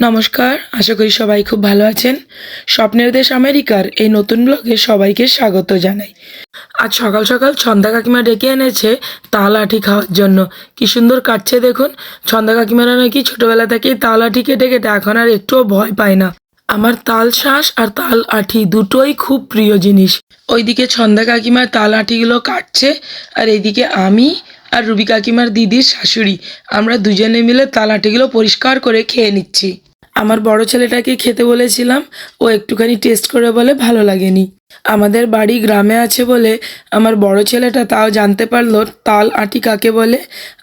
নমস্কার, আশা করি সবাই খুব ভালো আছেন। স্বপ্নের দেশ আমেরিকার এই নতুন ব্লগে সবাইকে স্বাগত জানাই। আজ সকাল সকাল ছন্দা কাকিমা ডেকে এনেছে তাল আঠি খাওয়ার জন্য। কি সুন্দর কাটছে দেখুন। ছন্দা কাকিমারা নাকি ছোটবেলা থেকেই তাল আঠি কেটে কেটে এখন আর একটুও ভয় পায় না। আমার তাল শ্বাস আর তাল আঠি দুটোই খুব প্রিয় জিনিস। ওইদিকে ছন্দা কাকিমার তাল আঠিগুলো কাটছে আর এইদিকে আমি আর রুবি কাকিমার দিদির শাশুড়ি। আমরা দুজনে মিলে তাল আঠিগুলো পরিষ্কার করে খেয়ে নিচ্ছি। আমার বড় ছেলেটাকে খেতে বলেছিলাম, ও একটুখানি টেস্ট করে বলে ভালো লাগেনি। আমাদের বাড়ি গ্রামে আছে বলে আমার বড় ছেলেটা তাও জানতে পারল তাল আটি কাকে বলে,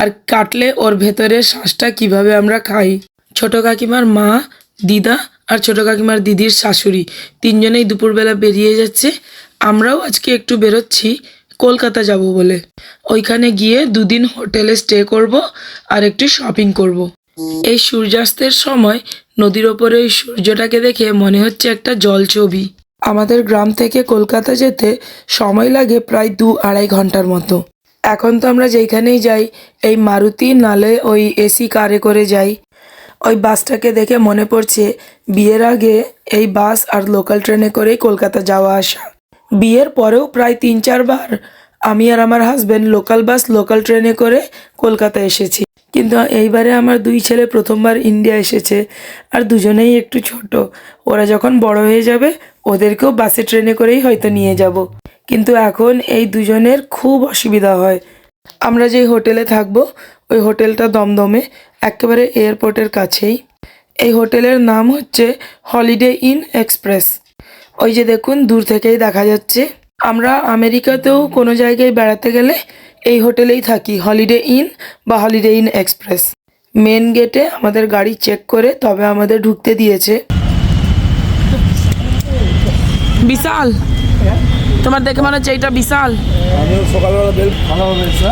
আর কাটলে ওর ভেতরের শ্বাসটা কীভাবে আমরা খাই। ছোট কাকিমার মা, দিদা আর ছোট কাকিমার দিদির শাশুড়ি তিনজনেই দুপুরবেলা বেরিয়ে যাচ্ছে। আমরাও আজকে একটু বেরোচ্ছি, কলকাতা যাব বলে। ওইখানে গিয়ে দুদিন হোটেলে স্টে করব আর একটু শপিং করব। এই সূর্যাস্তের সময় নদীর ওপরে ওই সূর্যটাকে দেখে মনে হচ্ছে একটা জল ছবি। আমাদের গ্রাম থেকে কলকাতা যেতে সময় লাগে প্রায় দু আড়াই ঘণ্টার মতো। এখন তো আমরা যেখানেই যাই, এই মারুতি নালে ওই এসি কারে করে যাই। ওই বাসটাকে দেখে মনে পড়ছে বিয়ের আগে এই বাস আর লোকাল ট্রেনে করেই কলকাতা যাওয়া আসা। বিয়ের পরেও প্রায় তিন চারবার আমি আর আমার হাজবেন্ড লোকাল বাস লোকাল ট্রেনে করে কলকাতা এসেছি। কিন্তু এইবারে আমার দুই ছেলে প্রথমবার ইন্ডিয়া এসেছে আর দুজনেই একটু ছোট। ওরা যখন বড় হয়ে যাবে, ওদেরকেও বাসে ট্রেনে করেই হয়তো নিয়ে যাব। কিন্তু এখন এই দুজনের খুব অসুবিধা হয়। আমরা যেই হোটেলে থাকব, ওই হোটেলটা দমদমে, একেবারে এয়ারপোর্টের কাছেই। এই হোটেলের নাম হচ্ছে হলিডে ইন এক্সপ্রেস। ওই যে দেখুন, দূর থেকেই দেখা যাচ্ছে। আমরা আমেরিকাতেও কোনো জায়গায় বেড়াতে গেলে এই হোটেলেই থাকি হলিডে ইন বা হলিডে ইন এক্সপ্রেস মেন গেটে আমাদের গাড়ি চেক করে তবে আমাদের ঢুকতে দিয়েছে। বিশাল। তোমার দেখে মনে হচ্ছে এইটা বিশাল। হয়েছে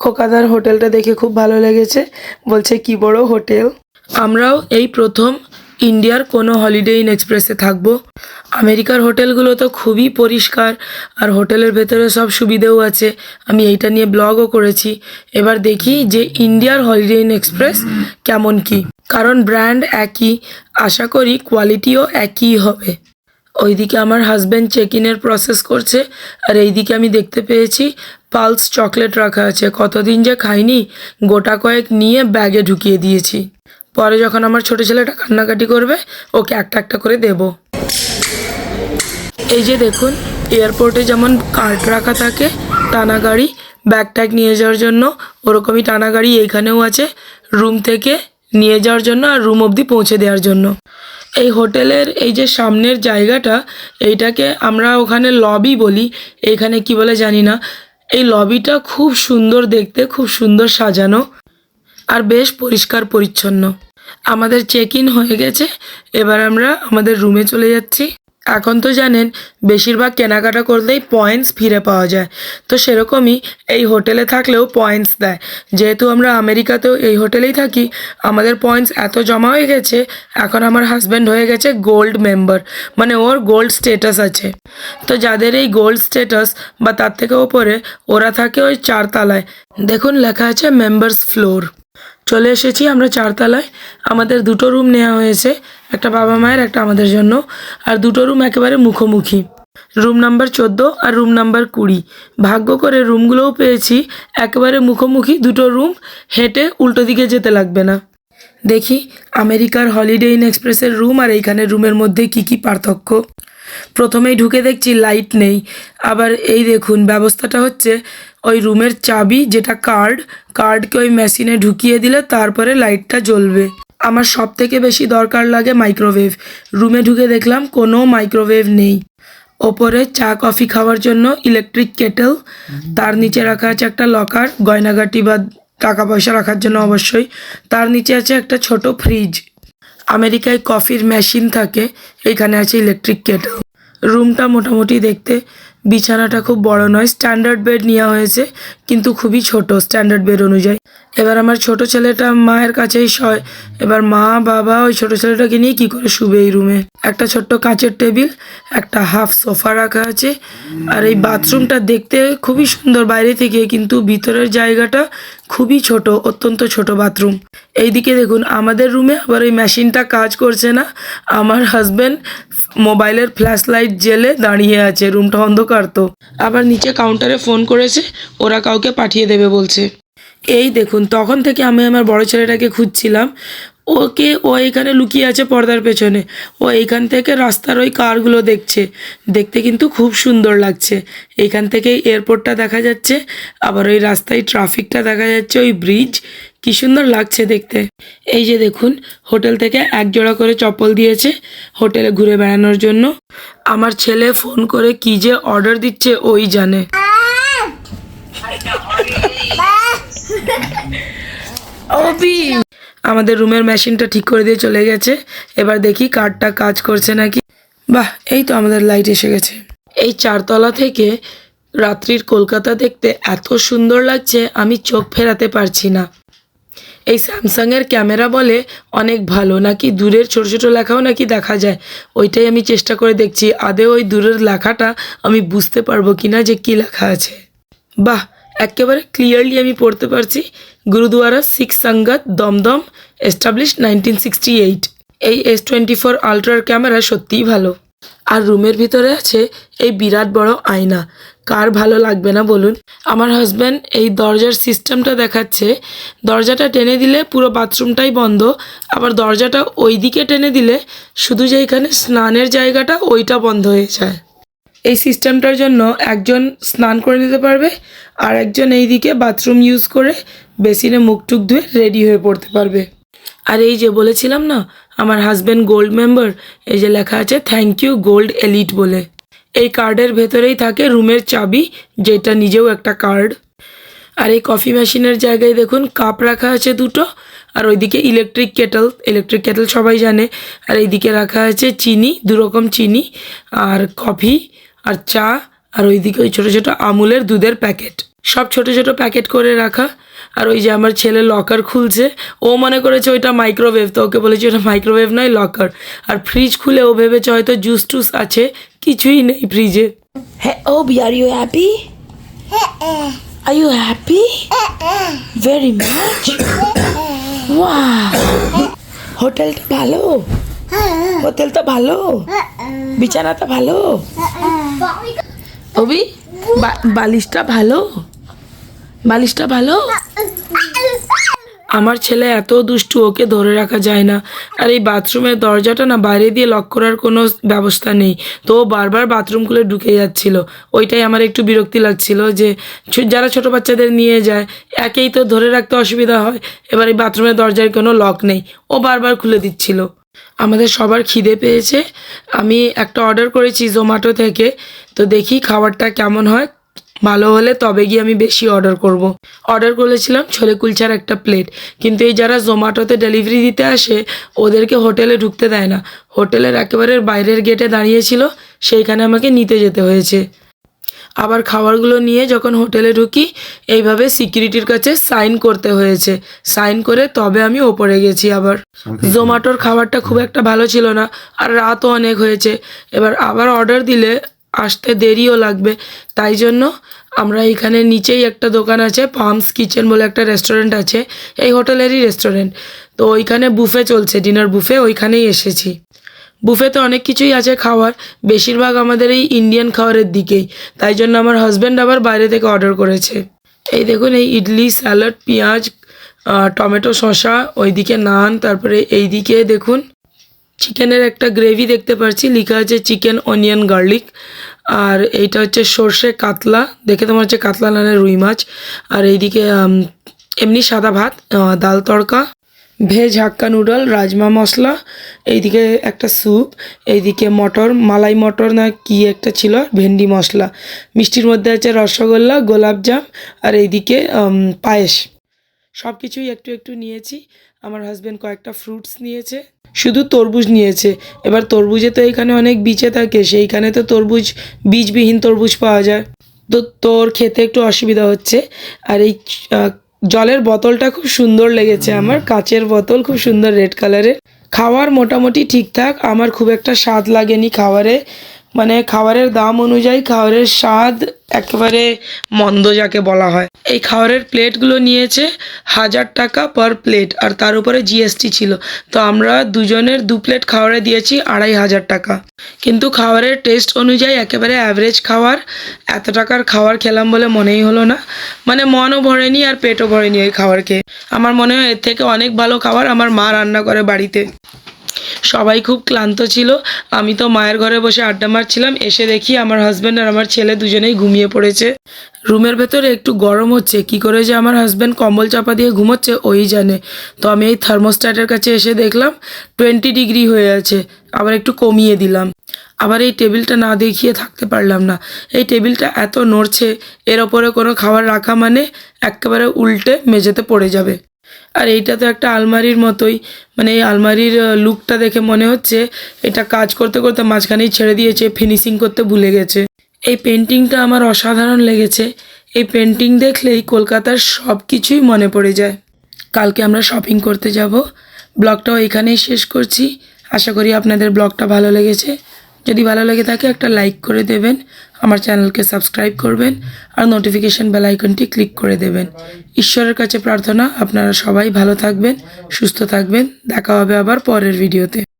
খোকাদার হোটেলটা দেখে খুব ভালো লেগেছে। বলছে কি বড় হোটেল। আমরাও এই প্রথম ইন্ডিয়ার কোনো হলিডে ইন এক্সপ্রেসে থাকব। আমেরিকার হোটেলগুলো তো খুবই পরিষ্কার, আর হোটেলের ভেতরে সব সুবিধেও আছে। আমি এইটা নিয়ে ব্লগও করেছি। এবার দেখি যে ইন্ডিয়ার হলিডে ইন এক্সপ্রেস কেমন কি। কারণ ব্র্যান্ড একই, আশা করি কোয়ালিটিও একই হবে। ওইদিকে আমার হাজব্যান্ড চেক ইনের প্রসেস করছে, আর এইদিকে আমি দেখতে পেয়েছি পালস চকলেট রাখা আছে। কতদিন যে খাইনি, গোটা কয়েক নিয়ে ব্যাগে ঢুকিয়ে দিয়েছি। পরে যখন আমার ছোট ছেলেটা কান্নাকাটি করবে, ওকে একটা একটা করে দেব। এই যে দেখুন, এয়ারপোর্টে যেমন কার্ট রাখা থাকে, টানা গাড়ি, ব্যাগ ট্যাগ নিয়ে যাওয়ার জন্য, ওরকমই টানা গাড়ি এইখানেও আছে, রুম থেকে নিয়ে যাওয়ার জন্য আর রুম অবধি পৌঁছে দেওয়ার জন্য। এই হোটেলের এই যে সামনের জায়গাটা, এইটাকে আমরা ওখানে লবি বলি, এইখানে কি বলে জানি না। এই লবিটা খুব সুন্দর দেখতে, খুব সুন্দর সাজানো। আর বেশ পরিষ্কার পরিচ্ছন্ন। আমাদের চেক ইন হয়ে গেছে, এবার আমরা আমাদের রুমে চলে যাচ্ছি। এখন তো জানেন, বেশিরভাগ কেনাকাটা করলেই পয়েন্টস ফিরে পাওয়া যায়। তো সেরকমই এই হোটেলে থাকলেও পয়েন্টস দেয়। যেহেতু আমরা আমেরিকাতেও এই হোটেলেই থাকি, আমাদের পয়েন্টস এত জমা হয়ে গেছে, এখন আমার হাজব্যান্ড হয়ে গেছে গোল্ড মেম্বার মানে ওর গোল্ড স্টেটাস আছে। তো যাদের এই গোল্ড স্টেটাস বা তার থেকে ওপরে, ওরা থাকে ওই চারতলায়। দেখুন, লেখা আছে মেম্বার্স ফ্লোর চলে এসেছি আমরা চারতলায়। আমাদের দুটো রুম নেওয়া হয়েছে, একটা বাবা মায়ের, একটা আমাদের জন্য। আর দুটো রুম একেবারে মুখোমুখি। রুম নাম্বার চোদ্দ আর রুম নাম্বার কুড়ি। ভাগ্য করে রুমগুলোও পেয়েছি, একেবারে মুখোমুখি দুটো রুম হেঁটে উল্টো দিকে যেতে লাগবে না। দেখি, আমেরিকার হলিডে ইন এক্সপ্রেসের রুম আর এইখানের রুমের মধ্যে কি কি পার্থক্য। প্রথমেই ঢুকে দেখছি লাইট নেই। আবার এই দেখুন, ব্যবস্থাটা হচ্ছে ওই রুমের চাবি, যেটা কার্ড কার্ডকে ওই মেশিনে ঢুকিয়ে দিলে তারপরে লাইটটা জ্বলবে। আমার সব থেকে বেশি দরকার লাগে মাইক্রোওয়েভ রুমে ঢুকে দেখলাম কোনো মাইক্রোওয়েভ নেই। ওপরে চা কফি খাওয়ার জন্য ইলেকট্রিক কেটেল তার নিচে রাখা আছে একটা লকার গয়নাগাটি বা টাকা পয়সা রাখার জন্য অবশ্যই। তার নিচে আছে একটা ছোট ফ্রিজ আমেরিকায় কফির মেশিন থাকে এইখানে আছে ইলেকট্রিক কেটেল রুমটা মোটামুটি দেখতে বিছানাটা খুব বড় নয় স্ট্যান্ডার্ড বেড নেওয়া হয়েছে কিন্তু খুবই ছোট স্ট্যান্ডার্ড বেড অনুযায়ী। এবার আমার ছোট ছেলেটা মায়ের কাছেই শয়। এবার মা, বাবা ওই ছোট ছেলেটাকে নিয়ে কি করে শুবে এই রুমে? একটা ছোট্ট কাঁচের টেবিল, একটা হাফ সোফা রাখা আছে। আর এই বাথরুমটা দেখতে খুবই সুন্দর বাইরে থেকে, কিন্তু ভিতরের জায়গাটা খুবই ছোট, অত্যন্ত ছোট বাথরুম। এইদিকে দেখুন, আমাদের রুমে আবার ওই মেশিনটা কাজ করছে না। আমার হাজব্যান্ড মোবাইলের ফ্ল্যাশ লাইট জেলে দাঁড়িয়ে আছে, রুমটা অন্ধকার তো। আবার নিচে কাউন্টারে ফোন করেছে, ওরা কাউকে পাঠিয়ে দেবে বলছে। এই দেখুন তখন থেকে আমি আমার বড় ছেলেটাকে খুঁজছিলাম। ওকে ও এখানে লুকিয়ে আছে পর্দার পেছনে। ও এইখান থেকে রাস্তার ওই কারগুলো দেখছে। দেখতে কিন্তু খুব সুন্দর লাগছে। এইখান থেকেই এয়ারপোর্টটা দেখা যাচ্ছে আবার ওই রাস্তায় ট্রাফিকটা দেখা যাচ্ছে ওই ব্রিজ। কি সুন্দর লাগছে দেখতে। এই যে দেখুন হোটেল থেকে এক জোড়া করে চপ্পল দিয়েছে হোটেলে ঘুরে বেড়ানোর জন্য। আমার ছেলে ফোন করে কি যে অর্ডার দিচ্ছে ওই জানে। অবি! আমাদের রুমের মেশিনটা ঠিক করে দিয়ে চলে গেছে। এবার দেখি কার্ডটা কাজ করছে নাকি। বাহ, এই তো আমাদের লাইট এসে গেছে। এই চারতলা থেকে রাত্রির কলকাতা দেখতে এত সুন্দর লাগছে, আমি চোখ ফেরাতে পারছি না। এই স্যামসাংয়ের ক্যামেরা বলে অনেক ভালো, নাকি দূরের ছোট ছোট লেখাও নাকি দেখা যায়? ওইটাই আমি চেষ্টা করে দেখছি। আদে ওই দূরের লেখাটা আমি বুঝতে পারব কিনা যে কি লেখা আছে। বাহ একেবারে ক্লিয়ারলি আমি পড়তে পারছি। Gurdwara Sikh Sangat Dumdum establish nineteen sixty eight এই এস টোয়েন্টি ফোর আলট্রার ক্যামেরা সত্যিই ভালো। আর রুমের ভিতরে আছে এই বিরাট বড় আয়না। কার ভালো লাগবে না বলুন? আমার হাজব্যান্ড এই দরজার সিস্টেমটা দেখাচ্ছে। দরজাটা টেনে দিলে পুরো বাথরুমটাই বন্ধ। আবার দরজাটা ওই দিকে টেনে দিলে শুধু যে এখানে স্নানের জায়গাটা, ওইটা বন্ধ হয়ে যায়। এই সিস্টেমটার জন্য একজন স্নান করে নিতে পারবে আর একজন এইদিকে বাথরুম ইউজ করে বেসিনে মুখ টুক ধুয়ে রেডি হয়ে পড়তে পারবে। আর এই যে বলেছিলাম না, আমার হাজব্যান্ড গোল্ড মেম্বার এই যে লেখা আছে থ্যাংক ইউ গোল্ড এলিট বলে। এই কার্ডের ভেতরেই থাকে রুমের চাবি, যেটা নিজেও একটা কার্ড আর এই কফি মেশিনের জায়গায় দেখুন কাপ রাখা আছে দুটো, আর ওইদিকে ইলেকট্রিক কেটল ইলেকট্রিক কেটল সবাই জানে। আর এইদিকে রাখা আছে চিনি দু রকম চিনি, আর কফি আর চা আর ওইদিকে ওই ছোটো ছোটো আমুলের দুধের প্যাকেট। সব ছোট ছোট প্যাকেট করে রাখা। আর ওই যে আমার ছেলে লকার খুলছে। ও মনে করেছে ওইটা মাইক্রোওয়েভ তো ওকে বলেছি ওটা মাইক্রোওয়েভ নয় লকার আর ফ্রিজ খুলে ও ভেবেছে হয়তো জুস টুস আছে কিছুই নেই ফ্রিজে হ্যাঁ ও B are you happy are you happy very much হোটেলটা ভালো। হোটেলটা ভালো। বিছানাটা ভালো। অবি বালিশটা ভালো? বালিশটা ভালো? আমার ছেলে এত দুষ্টু, ওকে ধরে রাখা যায় না। আর এই বাথরুমের দরজাটা না বাইরে দিয়ে লক করার কোনো ব্যবস্থা নেই। তো বারবার বাথরুম খুলে ঢুকে যাচ্ছিল। ওইটাই আমার একটু বিরক্তি লাগছিল যে যারা ছোট বাচ্চাদের নিয়ে যায়, একেই তো ধরে রাখতে অসুবিধা হয়। এবার এই বাথরুমের দরজার কোনো লক নেই। ও বারবার খুলে দিচ্ছিল। আমাদের সবার খিদে পেয়েছে। আমি একটা অর্ডার করেছি জোম্যাটো থেকে। তো দেখি খাবারটা কেমন হয়। ভালো হলে তবে গিয়ে আমি বেশি অর্ডার করব। অর্ডার করেছিলাম ছোলে কুলচার একটা প্লেট কিন্তু এই যারা জোম্যাটোতে ডেলিভারি দিতে আসে, ওদেরকে হোটেলে ঢুকতে দেয় না। হোটেলের একেবারে বাইরের গেটে দাঁড়িয়েছিল সেইখানে আমাকে নিতে যেতে হয়েছে। আবার খাবারগুলো নিয়ে যখন হোটেলে ঢুকি এইভাবে সিকিউরিটির কাছে সাইন করতে হয়েছে। সাইন করে তবে আমি ওপরে গেছি আবার। জোম্যাটোর খাবারটা খুব একটা ভালো ছিল না আর রাতও অনেক হয়েছে। এবার আবার অর্ডার দিলে আসতে দেরিও লাগবে। তাই জন্য আমরা এখানে নিচেই একটা দোকান আছে পামস কিচেন বলে একটা রেস্টুরেন্ট আছে। এই হোটেলেরই রেস্টুরেন্ট। তো ওইখানে বুফে চলছে ডিনার বুফে ওইখানেই এসেছি। বুফেতে অনেক কিছুই আছে খাওয়ার। বেশিরভাগ আমাদের এই ইন্ডিয়ান খাবারের দিকেই। তাই জন্য আমার হাজব্যান্ড আবার বাইরে থেকে অর্ডার করেছে। এই দেখুন, এই ইডলি স্যালাড পেঁয়াজ টমেটো, শসা, ওইদিকে নান, তারপরে এইদিকে দেখুন চিকেনের একটা গ্রেভি দেখতে পাচ্ছি। লেখা আছে চিকেন অনিয়ন গার্লিক আর এইটা হচ্ছে সর্ষে, কাতলা। দেখে তোমার হচ্ছে কাতলা নানের রুই মাছ। আর এইদিকে এমনি সাদা ভাত ডাল তড়কা। ভেজ হাক্কা নুডল, রাজমা মশলা এইদিকে একটা স্যুপ, এইদিকে মটর, মালাই মটর না কি একটা ছিল, ভেন্ডি মশলা মিষ্টির মধ্যে আছে রসগোল্লা গোলাপজাম আর এইদিকে পায়েস। সব কিছুই একটু একটু নিয়েছি। আমার হাজব্যান্ড কয়েকটা ফ্রুটস নিয়েছে। শুধু তরমুজ নিয়েছে। এবার তরমুজে তো এখানে অনেক বীজে থাকে, সেইখানে তো তরমুজ, বীজবিহীন তরমুজ পাওয়া যায়। তো তোর খেতে একটু অসুবিধা হচ্ছে। আর এই জলের বোতলটা খুব সুন্দর লেগেছে আমার কাচের বোতল খুব সুন্দর রেড কালারের খাওয়ার মোটামুটি ঠিকঠাক আমার খুব একটা স্বাদ লাগেনি খাবারে মানে খাবারের দাম অনুযায়ী খাবারের স্বাদ একেবারে মন্দ যাকে বলা হয়। এই খাবারের প্লেটগুলো নিয়েছে হাজার টাকা পার প্লেট আর তার উপরে জিএসটি ছিল। তো আমরা দুজনের দু প্লেট খাবারে দিয়েছি আড়াই হাজার টাকা। কিন্তু খাবারের টেস্ট অনুযায়ী একেবারে অ্যাভারেজ খাবার, এত টাকার খাবার খেলাম বলে মনেই হলো না। মানে মনও ভরেনি আর পেটও ভরেনি ওই খাবার খেয়ে আমার মনে হয় এর থেকে অনেক ভালো খাবার আমার মা রান্না করে বাড়িতে। সবাই খুব ক্লান্ত ছিল। আমি তো মায়ের ঘরে বসে আড্ডা মারছিলাম। এসে দেখি আমার হাজব্যান্ড আর আমার ছেলে দুজনেই ঘুমিয়ে পড়েছে। রুমের ভেতরে একটু গরম হচ্ছে। কি করে যে আমার হাজব্যান্ড কম্বল চাপা দিয়ে ঘুমোচ্ছে, ওই জানে। তো আমি এই থার্মোস্ট্যাটের কাছে এসে দেখলাম টোয়েন্টি ডিগ্রি হয়ে আছে। আবার একটু কমিয়ে দিলাম। আবার এই টেবিলটা না দেখিয়ে থাকতে পারলাম না। এই টেবিলটা এত নড়ছে, এর ওপরে কোনো খাবার রাখা মানে একেবারে উল্টে মেঝেতে পড়ে যাবে। আর এইটা তো একটা আলমারির মতোই। মানে এই আলমারির লুকটা দেখে মনে হচ্ছে এটা কাজ করতে করতে মাঝখানেই ছেড়ে দিয়েছে ফিনিশিং করতে ভুলে গেছে। এই পেন্টিংটা আমার অসাধারণ লেগেছে। এই পেন্টিং দেখলেই কলকাতার সব কিছুই মনে পড়ে যায়। কালকে আমরা শপিং করতে যাব। ব্লগটাও এখানেই শেষ করছি। আশা করি আপনাদের ব্লগটা ভালো লেগেছে। যদি ভালো লেগে থাকে, একটা লাইক করে দেবেন, আমার চ্যানেলকে সাবস্ক্রাইব করবেন, আর নোটিফিকেশান বেল আইকনটি ক্লিক করে দেবেন। ঈশ্বরের কাছে প্রার্থনা, আপনারা সবাই ভালো থাকবেন, সুস্থ থাকবেন, দেখা হবে আবার পরের ভিডিওতে